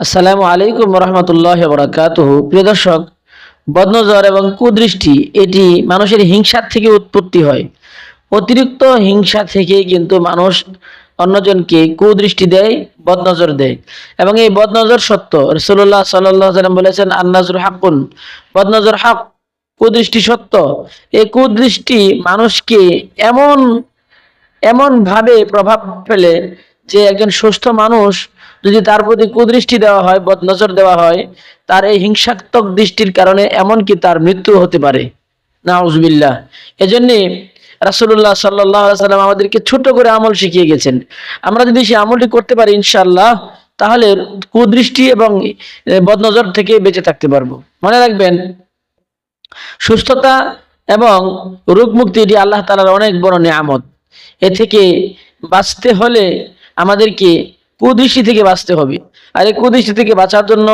আসসালামু আলাইকুম রহমতুল্লাহ বরাকাত প্রিয় দর্শক, বদনজর এবং কুদৃষ্টি, এটি মানুষের হিংসার থেকে উৎপত্তি হয়। অতিরিক্ত হিংসা থেকে কিন্তু মানুষ অন্যজনকে কুদৃষ্টি দেয়, বদনজর দেয়। এবং এই বদনজর সত্য রসুল্লাহ সাল্লাহ সাল্লাম বলেছেন আন্নাজর হাকুন বদনজর হাক, কুদৃষ্টি সত্য। এই কুদৃষ্টি মানুষকে এমন এমন ভাবে প্রভাব ফেলে যে একজন সুস্থ মানুষ যদি তার প্রতি কুদৃষ্টি দেওয়া হয়, বদনজর দেওয়া হয়, তার এই হিংসাত্মক দৃষ্টির কারণে এমনকি তার মৃত্যু হতে পারে। নাউজবিল্লাহ। এজন্যে রাসুল্লাহ সাল্লাহ সাল্লাম আমাদেরকে ছোট করে আমল শিখিয়ে গেছেন। আমরা যদি সেই আমলটি করতে পারি ইনশাল্লাহ তাহলে কুদৃষ্টি এবং বদনজর থেকে বেঁচে থাকতে পারব। মনে রাখবেন, সুস্থতা এবং রোগ মুক্তি এটি আল্লাহ তালার অনেক বড় নিয়ামত। এ থেকে বাঁচতে হলে আমাদেরকে কুদৃষ্টি থেকে বাঁচতে হবে। আর এই কুদৃষ্টি থেকে বাঁচার জন্য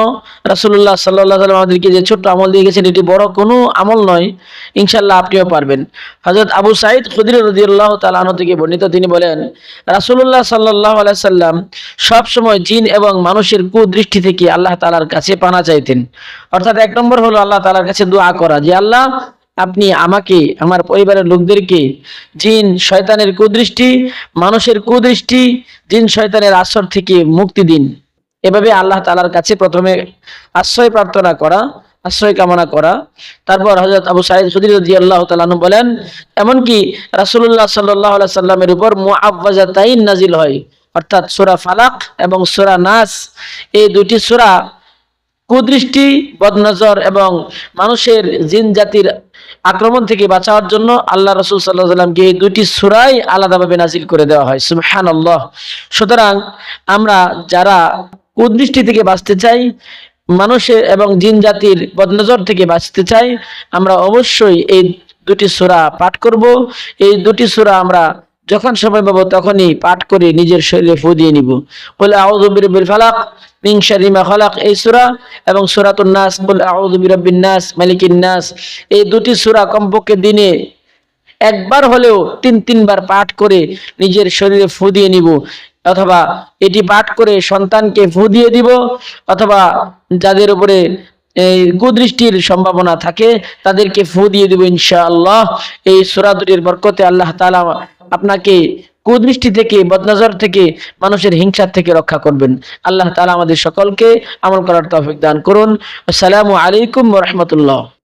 রাসুল্লাহ সাল্লাহ আমাদেরকে যে ছোট্ট আমল দিয়ে গেছেন, এটি বড় কোনো আমল নয়। ইনশাল্লাহ আপনিও পারবেন। হজরত আবু সাইদ খুদির রদিউল্লাহ তালাহ থেকে বর্ণিত, তিনি বলেন রাসুল্লাহ সাল্লাহ আলাইসাল্লাম সবসময় জিন এবং মানুষের কুদৃষ্টি থেকে আল্লাহ তালার কাছে পানা চাইতেন। অর্থাৎ এক নম্বর হলো আল্লাহ তালার কাছে দোয়া করা, যে আল্লাহ আপনি আমাকে, আমার পরিবারের লোকদেরকে, জিন শয়তানের কুদৃষ্টি, মানুষের কুদৃষ্টি, জিন শয়তানের আশ্রর থেকে মুক্তি দিন। এভাবে আল্লাহ তালার কাছে প্রথমে আশ্রয় প্রার্থনা করা, আশ্রয় কামনা করা। তারপর হজরত আবু সাইদ খুদির আল্লাহ তালানু বলেন, এমনকি রাসুল্লাহ সাল্লাহ সাল্লামের উপর মুআব্বাজাতাইন নাজিল হয়। অর্থাৎ সূরা ফালাক এবং সূরা নাস, এই দুটি সূরা কুদৃষ্টি, বদনজর এবং মানুষের জিন জাতির আক্রমণ থেকে বাঁচাওয়ার জন্য আল্লাহ রসুল সাল্লাহ সাল্লামকে এই দুটি সুরাই আলাদাভাবে নাজিল করে দেওয়া হয়। সুমহান আল্লাহ সুতরাং আমরা যারা কুদৃষ্টি থেকে বাঁচতে চাই, মানুষের এবং জিন জাতির বদনজর থেকে বাঁচতে চাই, আমরা অবশ্যই এই দুটি সুরা পাঠ করব। এই দুটি সুরা আমরা যখন সময় পাবো তখনই পাঠ করে নিজের শরীরে ফু দিয়ে নিব। বলে, আউযু বিরাব্বিল ফালাক মিন খালাক। এই দুটি সূরা কমপক্ষে দিনে একবার হলেও তিন, তিনবার পাঠ করে নিজের শরীরে ফু দিয়ে নিব। অথবা এটি পাঠ করে সন্তানকে ফু দিয়ে দিব, অথবা যাদের উপরে এই কুদৃষ্টির সম্ভাবনা থাকে তাদেরকে ফু দিয়ে দিব ইনশাআল্লাহ। এই সূরা দুটির বরকতে আল্লাহ তাআলা আপনাকে কুদৃষ্টি থেকে, বদনজর থেকে, মানুষের হিংসার থেকে রক্ষা করবেন। আল্লাহ তালা আমাদের সকলকে আমল করার তৌফিক দান করুন। আসসালামু আলাইকুম রাহমাতুল্লাহ।